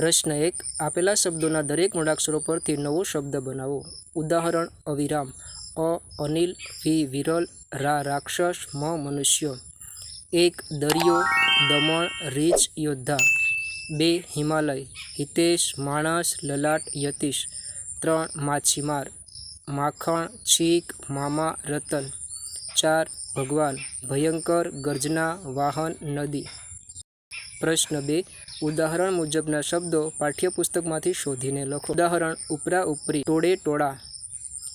પ્રશ્ન એક, આપેલા શબ્દોના દરેક મૂળાક્ષરો પરથી નવો શબ્દ બનાવો. ઉદાહરણ, અવિરામ. અ, અનિલ. વી વિરલ. રા, રાક્ષસ. મ, મનુષ્ય. એક, દરિયો. દમણ. રીચ યોદ્ધા. બે, હિમાલય. હિતેશ. માણસ. લલાટ. યતીશ. ત્રણ, માછીમાર. માખણ. છીક. મામા. રતન. ચાર, ભગવાન. ભયંકર ગર્જના. વાહન. નદી. પ્રશ્ન બે. ઉદાહરણ મુજબના શબ્દો પાઠ્યપુસ્તકમાંથી શોધીને લખો. ઉદાહરણ, ઉપરા ઉપરી, ટોળે ટોળા,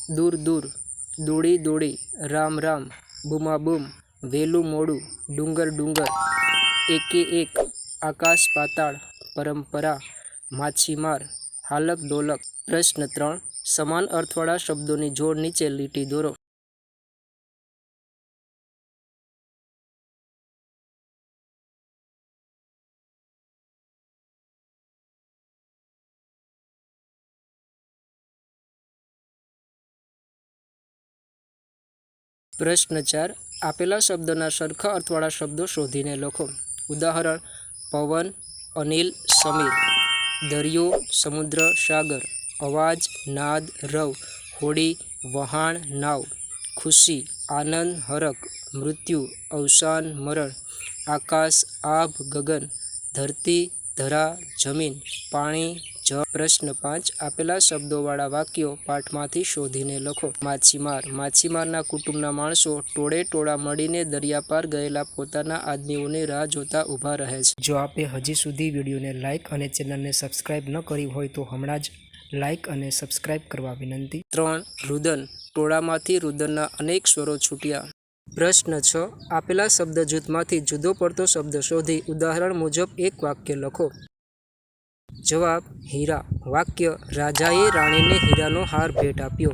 દૂર દૂર, દોડી દોડી, રામ રામ બૂમાબૂમ વેલું મોડું, ડુંગર ડુંગર, એકે એક, આકાશ પાતાળ, પરંપરા માછીમાર હાલક ડોલક પ્રશ્ન ત્રણ. સમાન અર્થવાળા શબ્દોની જોડ નીચે લીટી દોરો. પ્રશ્ન ચાર, આપેલા શબ્દના સરખા અર્થવાળા શબ્દો શોધીને લખો. ઉદાહરણ, પવન, અનિલ, સમીર. દરિયો, સમુદ્ર, સાગર. અવાજ, નાદ, રવ. હોડી, વહાણ, નાવ. ખુશી, આનંદ હરક મૃત્યુ, અવસાન, મરણ. આકાશ, આભ, ગગન. ધરતી, ધરા, જમીન. પાણી જ પ્રશ્ન પાંચ આપેલા શબ્દોવાળા વાક્યો પાઠમાંથી શોધીને લખો. માછીમાર. માછીમારના કુટુંબના માણસો ટોળે ટોળા મળીને દરિયા પાર ગયેલા પોતાના આદમીઓને રાહ જોતા ઊભા રહે છે. જો આપે હજી સુધી વિડીયોને લાઇક અને ચેનલને સબસ્ક્રાઇબ ન કરી હોય તો હમણાં જ લાઇક અને સબસ્ક્રાઇબ કરવા વિનંતી. ત્રણ, રુદન. ટોળામાંથી રુદનના અનેક સ્વરો છૂટ્યા. પ્રશ્ન છ. આપેલા શબ્દ જૂથમાંથી જુદો પડતો શબ્દ શોધી ઉદાહરણ મુજબ એક વાક્ય લખો. જવાબ, હીરા. વાક્ય, રાજાએ રાણીને હીરાનો હાર ભેટ આપ્યો.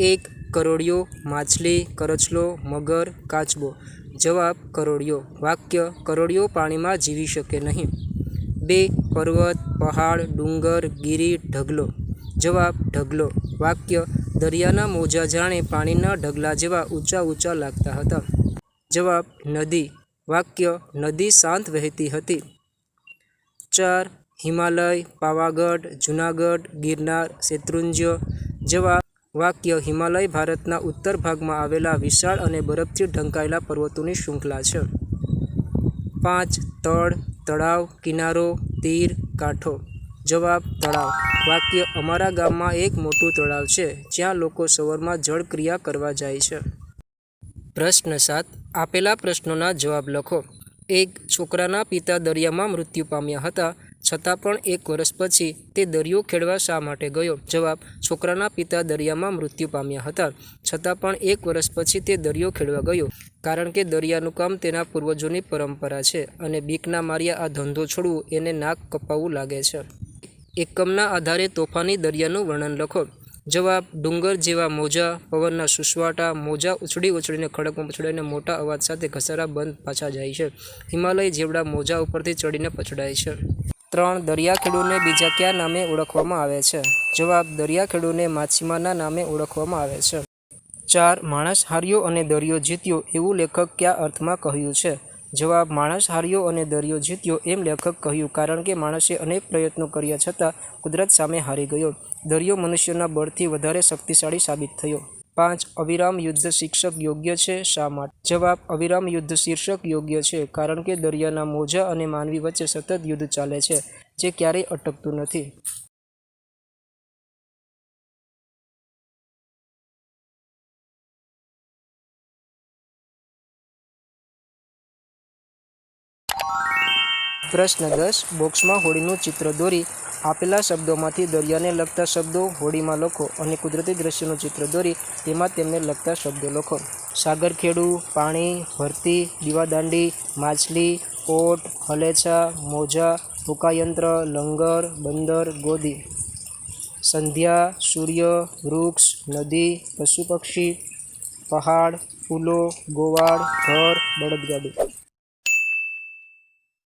એક, કરોડિયો, માછલી, કરચલો, મગર, કાચબો. જવાબ, કરોડિયો. વાક્ય, કરોડિયો પાણીમાં જીવી શકે નહીં. બે, પર્વત, પહાડ, ડુંગર, ગીરી, ઢગલો. જવાબ, ઢગલો. વાક્ય, દરિયાના મોજા જાણે પાણીના ઢગલા જેવા ઊંચા ઊંચા લાગતા હતા. જવાબ, નદી. વાક્ય, નદી શાંત વહેતી હતી. ચાર હિમાલય, પાવાગઢ, જૂનાગઢ, ગિરનાર, શેત્રુંજ્ય જવાબ વાક્ય હિમાલય ભારતના ઉત્તર ભાગમાં આવેલા વિશાળ અને બરફથી ઢંકાયેલા પર્વતોની શૃંખલા છે. પાંચ, તળ, તળાવ, કિનારો, તીર, કાંઠો. જવાબ, તળાવ. વાક્ય અમારા ગામમાં એક મોટું તળાવ છે, જ્યાં લોકો સવારમાં જળ ક્રિયા કરવા જાય છે. પ્રશ્ન સાત, આપેલા પ્રશ્નોના જવાબ લખો. એક, છોકરાના પિતા દરિયામાં મૃત્યુ પામ્યા હતા. છતાં પણ એક વર્ષ પછી તે દરિયો ખેડવા શા માટે ગયો? જવાબ, છોકરાના પિતા દરિયામાં મૃત્યુ પામ્યા હતા. છતાં પણ એક વર્ષ પછી તે દરિયો ખેડવા ગયો. કારણ કે દરિયાનું કામ તેના પૂર્વજોની પરંપરા છે અને બીકના માર્યા આ ધંધો છોડવું એને નાક કપાવવું લાગે છે. એકમના આધારે તોફાની દરિયાનું વર્ણન લખો. જવાબ, ડુંગર જેવા મોજા, પવનના સુસવાટા, મોજા ઉછળી ઉછળીને ખડકમાં પછડાઈને મોટા અવાજ સાથે ઘસારા બંધ પાછા જાય છે. હિમાલય જેવડા મોજા ઉપરથી ચડીને પછડાય છે. ત્રણ દરિયાખેડૂને બીજા કયા નામે ઓળખવામાં આવે છે? જવાબ દરિયાખેડૂને માછીમારના નામે ઓળખવામાં આવે છે. ચાર, માણસ હાર્યો અને દરિયો જીત્યો એવું લેખક કયા અર્થમાં કહ્યું છે? જવાબ, માણસ હાર્યો અને દરિયો જીત્યો એમ લેખક કહ્યું, કારણ કે માણસે અનેક પ્રયત્નો કર્યા છતાં કુદરત સામે હારી ગયો. દરિયો મનુષ્યના બળથી વધારે શક્તિશાળી સાબિત થયો. પાંચ, અવિરામ યુદ્ધ શીર્ષક યોગ્ય છે? શા માટે? જવાબ, અવિરામ યુદ્ધ શીર્ષક યોગ્ય છે, કારણ કે દરિયાના મોજા અને માનવી વચ્ચે સતત યુદ્ધ ચાલે છે, જે ક્યારેય અટકતું નથી. પ્રશ્ન દસ, બોક્સમાં હોડીનું ચિત્ર દોરી, આપેલા શબ્દોમાંથી દરિયાને લગતા શબ્દો હોડીમાં લખો અને કુદરતી દ્રશ્યનું ચિત્ર દોરી, તેમાં તેમને લગતા શબ્દો લખો. સાગરખેડું, પાણી, ભરતી, દીવાદાંડી, માછલી, ઓટ હલેછા મોજા, હુકાયંત્ર, લંગર, બંદર, ગોદી. સંધ્યા, સૂર્ય, વૃક્ષ, નદી, પશુ પક્ષી, પહાડ, ફૂલો, ગોવાળ, ઘર, બળદગાડું.